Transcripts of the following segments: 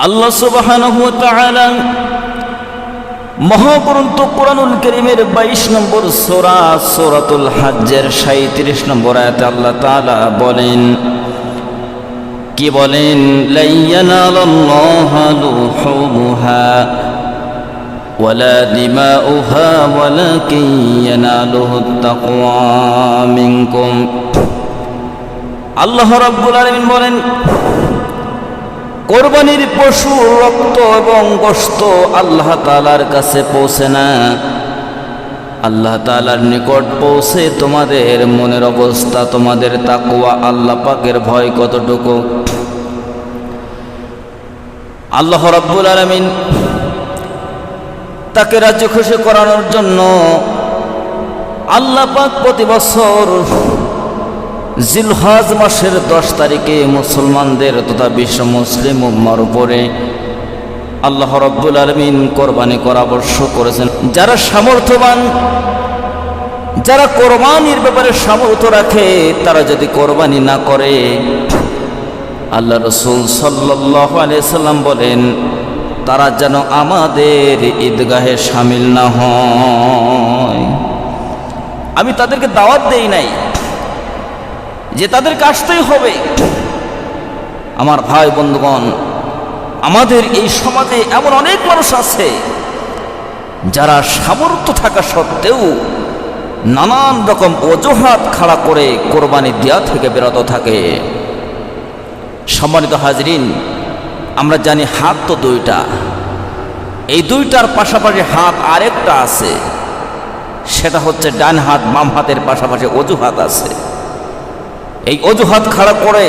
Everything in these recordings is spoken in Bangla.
আল্লাহ সুবহানাহু ওয়া তাআলা মহাগ্রন্থ কোরআনুল করিমের বাইশ নম্বর সোরা সোরাতুল হাজ্জের সাঁত্রিশ নম্বর আয়াতে আল্লাহ তাআলা বলেন কি বলেন লাইয়ানালাল্লাহা লুহুমুহা ولا دماؤها ولكن يناله التقوى منكم আল্লাহ রাব্বুল আলামিন বলেন কোরবানির পশু, রক্ত এবং গোশত আল্লাহ তাআলার কাছে পৌঁছে না। আল্লাহ তাআলার নিকট পৌঁছে তোমাদের মনের অবস্থা, তোমাদের তাকুয়া আল্লাহ পাকের ভয় কতটুকু? আল্লাহ রাব্বুল আলামিন তাকে রাজ্য খুশি করানোর জন্য আল্লাহ পাক প্রতি বছর জিলহাজ মাসের দশ তারিখে মুসলমানদের তথা বিশ্ব মুসলিম উম্মার উপরে আল্লাহ রব্বুল আলমিন কোরবানি করা করেছেন। যারা সামর্থ্যবান, যারা কোরবানির ব্যাপারে সামর্থ্য রাখে, তারা যদি কোরবানি না করে, আল্লাহ রসুল সাল্লাহ আলিয়াল্লাম বলেন, তারা যেন আমাদের ঈদগাহে সামিল না হয়। আমি তাদেরকে দাওয়াত দেই নাই। যে তাদেরকে আসতেই হবে। আমার ভাই, বন্ধুগণ, আমাদের এই সমাজে এমন অনেক মানুষ আছে, যারা সামর্থ্য থাকা সত্ত্বেও নানান রকম অজুহাত খাড়া করে কোরবানি দেওয়া থেকে বিরত থাকে। সম্মানিত হাজরিন, আমরা জানি হাত তো দুইটা। এই দুইটার পাশাপাশি হাত আরেকটা আছে, সেটা হচ্ছে ডান হাত, বাম হাতের পাশাপাশি অজুহাত আছে। এই অজুহাত খাড়া করে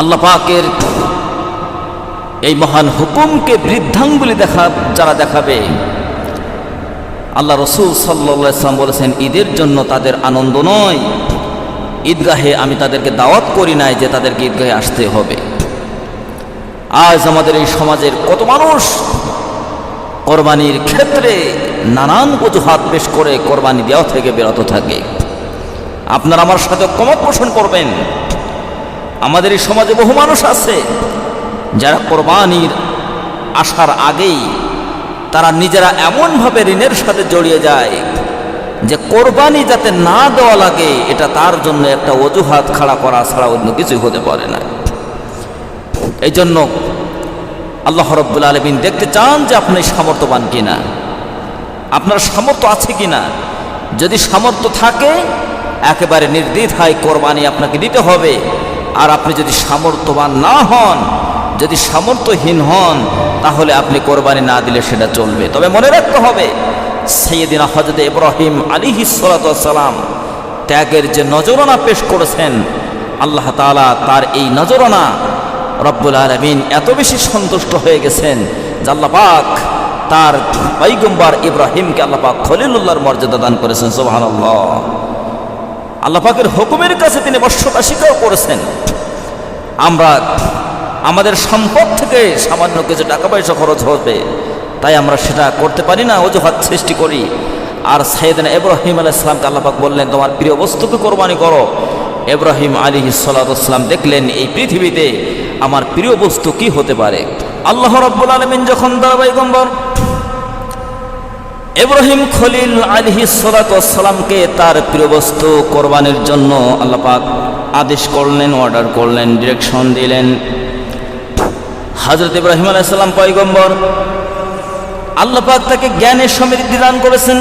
আল্লাহ পাকের এই মহান হুকুমকে বৃদ্ধাঙ্গুলি দেখা, যারা দেখাবে। আল্লাহ রসুল সাল্লাম বলেছেন, ঈদের জন্য তাদের আনন্দ নয়। ঈদগাহে আমি তাদেরকে দাওয়াত করি নাই যে তাদেরকে ঈদগাহে আসতে হবে। আজ আমাদের এই সমাজের কত মানুষ কোরবানির ক্ষেত্রে নানান অজুহাত পেশ করে কোরবানি দেওয়া থেকে বিরত থাকে। আপনারা আমার সাথে কমত পোষণ করবেন। আমাদের এই সমাজে বহু মানুষ আছে, যারা কোরবানির আসার আগেই তারা নিজেরা এমনভাবে ঋণের সাথে জড়িয়ে যায় যে কোরবানি যাতে না দেওয়া লাগে, এটা তার জন্য একটা অজুহাত খাড়া করা ছাড়া অন্য কিছুই হতে পারে না। এই জন্য আল্লাহ রব্বুল আলমিন দেখতে চান যে আপনি সামর্থ্যবান কিনা। আপনার সামর্থ্য আছে কিনা? যদি সামর্থ্য থাকে একেবারে নির্দ্বিধায় কোরবানি আপনাকে দিতে হবে। আর আপনি যদি সামর্থ্যবান না হন, যদি সামর্থ্যহীন হন, তাহলে আপনি কোরবানি না দিলে সেটা চলবে। তবে মনে রাখতে হবে সৈয়দিনা হজরত ইব্রাহিম আলী সালাম ত্যাগের যে নজরানা পেশ করেছেন, আল্লাহ তালা তার এই নজরানা রব্বুল আলমিন এত বেশি সন্তুষ্ট হয়ে গেছেন যে আল্লাহ পাক তার পৈগম্বার ইব্রাহিমকে আল্লাহ পাক খলিলুল্লাহর মর্যাদা দান করেছেন সোহান আল্লাহ পাকের হুকুমের কাছে তিনি বর্ষতা স্বীকার করেছেন। আমরা আমাদের সম্পদ থেকে সামান্য কিছু টাকা পয়সা খরচ হবে, তাই আমরা সেটা করতে পারি না, অজুহাত সৃষ্টি করি। আর সাইদিন ইব্রাহিম আলাইসলামকে আল্লাপাক বললেন, তোমার প্রিয় বস্তুকে কোরবানি করো। এব্রাহিম আলী সাল্লাম দেখলেন, এই পৃথিবীতে আমার প্রিয় বস্তু কি হতে পারে? আল্লাহ রব্বুল আলমিন যখন দারবাইগম্বর ইব্রাহিম খলিল আলহি সালাতামকে তার প্রিয় বস্তু কোরবানির জন্য আল্লাপাক আদেশ করলেন অর্ডার করলেন ডিরেকশন দিলেন। হজরত ইব্রাহিম আলাইসাল্লাম পয়গম্বর আল্লাপাক তাকে জ্ঞানের সমৃদ্ধি দান করেছেন।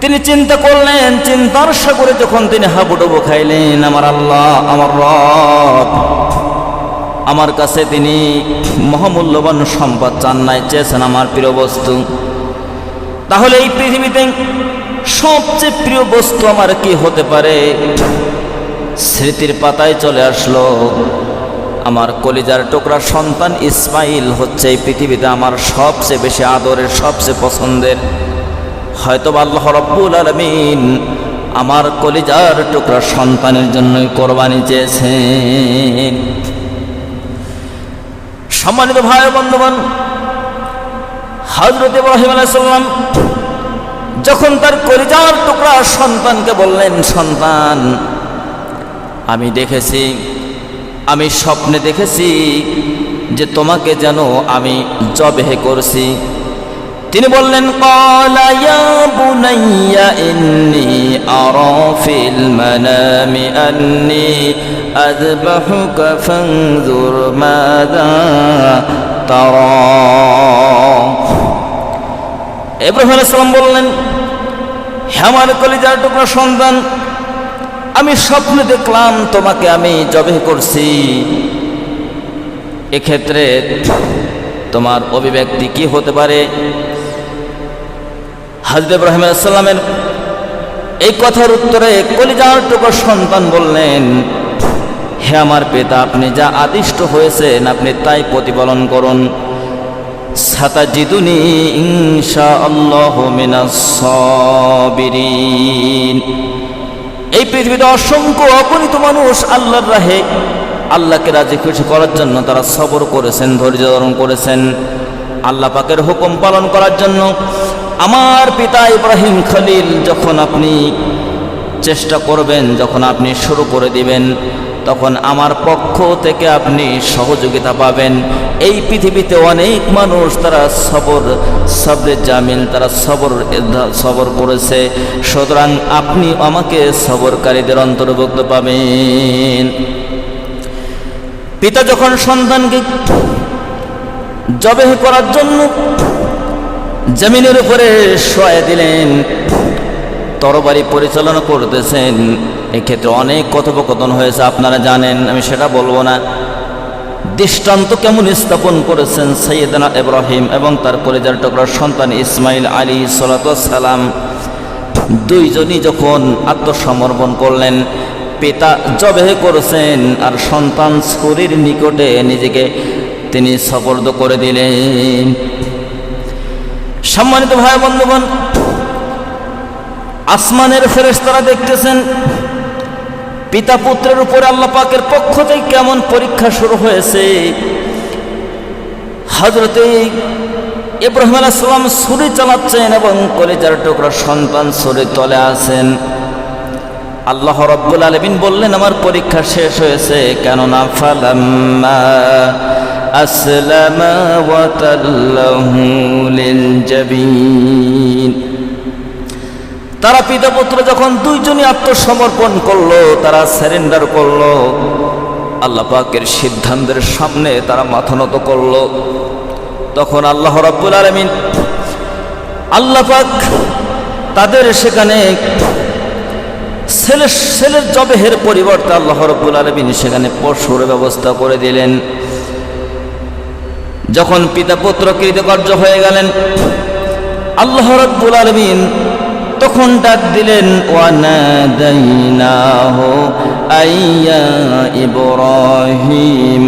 তিনি চিন্তা করলেন চিন্তার সাগরে যখন তিনি হাবুডুবু খাইলেন, আমার আল্লাহ, আমার রব, আমার কাছে তিনি মহামূল্যবান সম্পদ চান নাই, চেয়েছেন আমার প্রিয় বস্তু। তাহলে এই পৃথিবীতে সবচেয়ে প্রিয় বস্তু আমার কি হতে পারে? স্মৃতির পাতায় চলে আসলো, আমার কলিজার টুকরা সন্তান ইসমাইল হচ্ছে এই পৃথিবীতে আমার সবচেয়ে বেশি আদরের, সবচেয়ে পছন্দের। হয়তো আল্লাহ রব্বুল আলমিন আমার কলিজার টুকরা সন্তানের জন্যই কোরবানি চেয়েছেন। সম্মানিত ভাই বন্ধুবান হজরত ইব্রাহিম আলাইসাল্লাম যখন তার কলিজার টুকরা সন্তানকে বললেন, সন্তান, আমি দেখেছি, আমি স্বপ্নে দেখেছি যে তোমাকে যেন আমি জবেহে করছি। তিনি বললেন, "ক্বালা বুনাইয়া ইন্নী তারা। ইব্রাহিম বললেন, হে আমার কলিজার টুকরা সন্তান, আমি স্বপ্নে দেখলাম তোমাকে আমি জবে করছি। এক্ষেত্রে তোমার অভিব্যক্তি কি হতে পারে? হাজরত ইব্রাহিম সাল্লামের এই কথার উত্তরে কলিজার টুকর সন্তান বললেন হে আমার পিতা, আপনি যা আদিষ্ট হয়েছেন, আপনি তাই প্রতিপালন করুন। সাতাজিদুনি ইনশা আল্লাহ এই পৃথিবীতে অসংখ্য অগণিত মানুষ আল্লাহর রাহে আল্লাহকে রাজি খুশি করার জন্য তারা সবর করেছেন, ধৈর্য ধারণ করেছেন, আল্লাহ পাকের হুকুম পালন করার জন্য। আমার পিতা ইব্রাহিম খলিল, যখন আপনি চেষ্টা করবেন, যখন আপনি শুরু করে দিবেন তখন আমার পক্ষ থেকে আপনি সহযোগিতা পাবেন। এই পৃথিবীতে অনেক মানুষ তারা সবর সবরে জামিল, তারা সবর সবর করেছে। সুতরাং আপনি আমাকে সবরকারীদের অন্তর্ভুক্ত পাবেন। পিতা যখন সন্তানকে জবে করার জন্য জমিনের উপরে শোয়া দিলেন, তরবারি পরিচালনা করতেছেন এক্ষেত্রে অনেক কথোপকথন হয়েছে, আপনারা জানেন, আমি সেটা বলব না। দৃষ্টান্ত কেমন স্থাপন করেছেন সৈয়দনা ইব্রাহিম এবং তার পরিজার টুকরার সন্তান ইসমাইল আলী সালাম দুইজনই যখন আত্মসমর্পণ করলেন, পিতা জবেহ করেছেন আর সন্তান শরীর নিকটে নিজেকে তিনি সপর্দ করে দিলেন। সম্মানিত ভাই বন্ধুগণ, আসমানের ফেরেস্তারা দেখতেছেন পিতা পুত্রের উপরে আল্লাহ পাকের পক্ষ থেকে কেমন পরীক্ষা শুরু হয়েছে? হজরতে ইব্রাহিম আলাহ সাল্লাম ছুরি চালাচ্ছেন এবং কলেজার টুকরা সন্তান ছুরি তলে আছেন। আল্লাহ রব্বুল আলমিন বললেন, আমার পরীক্ষা শেষ হয়েছে। কেননা ফালাম্মা আসলামা ওয়াতাল্লাহু লিল জাবিন। তারা পিতা পুত্র যখন দুইজনই আত্মসমর্পণ করল, তারা স্যারেন্ডার করল। আল্লাহ পাকের সিদ্ধান্তের সামনে তারা মাথা নত করল। তখন আল্লাহ রব্বুল আলমিন আল্লাহ পাক তাদের সেখানে ছেলে ছেলের জবেহের পরিবর্তে আল্লাহ রব্বুল আলমিন সেখানে পশুর ব্যবস্থা করে দিলেন। যখন পিতা পুত্র কৃতকার্য হয়ে গেলেন, আল্লাহ রব্বুল আলমিন তখন ডাক দিলেন ওয়ানাদাইনাহু আইয়া ইব্রাহিম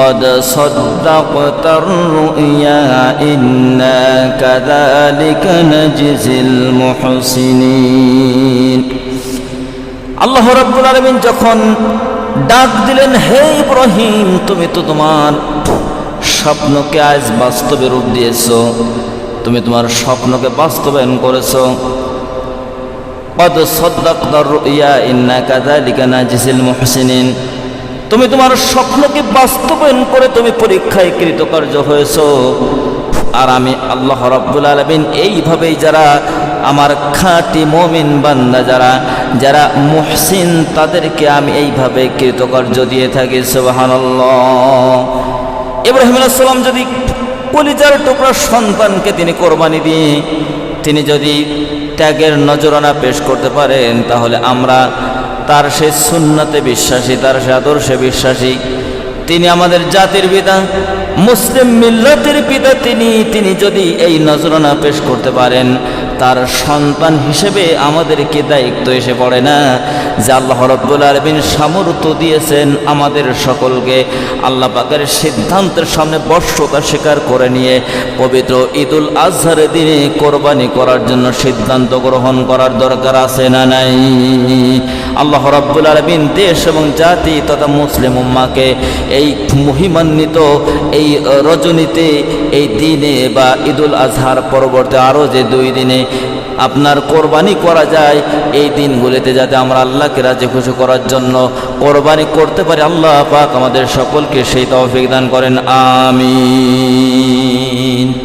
قد صدقت الرؤيا إنا كذلك نجزي المحسنين আল্লাহ রাব্বুল আলামিন যখন ডাক দিলেন হে ইব্রাহিম তুমি তো তোমার স্বপ্নকে আজ বাস্তবে রূপ দিয়েছো তুমি তোমার স্বপ্নকে বাস্তবায়ন করেছো কদ সদ্দাকদার ইয়া ইন্না কাযালিকা নাজিসিল মুহসিনিন। তুমি তোমার স্বপ্নকে বাস্তবায়ন করে তুমি পরীক্ষায় কৃতকার্য হয়েছো। আর আমি আল্লাহ রাব্বুল আলামিন এইভাবেই যারা আমার খাঁটি মমিন বান্দা, যারা যারা মুহসিন, তাদেরকে আমি এইভাবে কৃতকার্য দিয়ে থাকি। সুবহানাল্লাহ। ইব্রাহিম আলাইহিস যদি কলিজার টুকরা সন্তানকে তিনি কোরবানি দিয়ে তিনি যদি ত্যাগের নজরানা পেশ করতে পারেন, তাহলে আমরা তার সে সুন্নাতে বিশ্বাসী, তার সে আদর্শে বিশ্বাসী, তিনি আমাদের জাতির পিতা, মুসলিম মিল্লাতের পিতা তিনি তিনি যদি এই নজরানা পেশ করতে পারেন তার সন্তান হিসেবে আমাদেরকে দায়িত্ব এসে পড়ে না। যে আল্লাহ রব্বুল আলমিন সামর্থ্য দিয়েছেন আমাদের সকলকে, আল্লাহ পাকের সিদ্ধান্তের সামনে বর্ষতা স্বীকার করে নিয়ে পবিত্র ঈদুল আজহারের দিনে কোরবানি করার জন্য সিদ্ধান্ত গ্রহণ করার দরকার আছে না নাই? আল্লাহ রব্বুল আলমিন দেশ এবং জাতি তথা মুসলিম উম্মাকে এই মহিমান্বিত এই রজনীতে, এই দিনে বা ঈদুল আজহার পরবর্তী আরও যে দুই দিনে আপনার কোরবানি করা যায় এই দিনগুলিতে যাতে আমরা আল্লাহকে রাজি খুশি করার জন্য কোরবানি করতে পারি। আল্লাহ পাক আমাদের সকলকে সেই তৌফিক দান করেন। আমিন।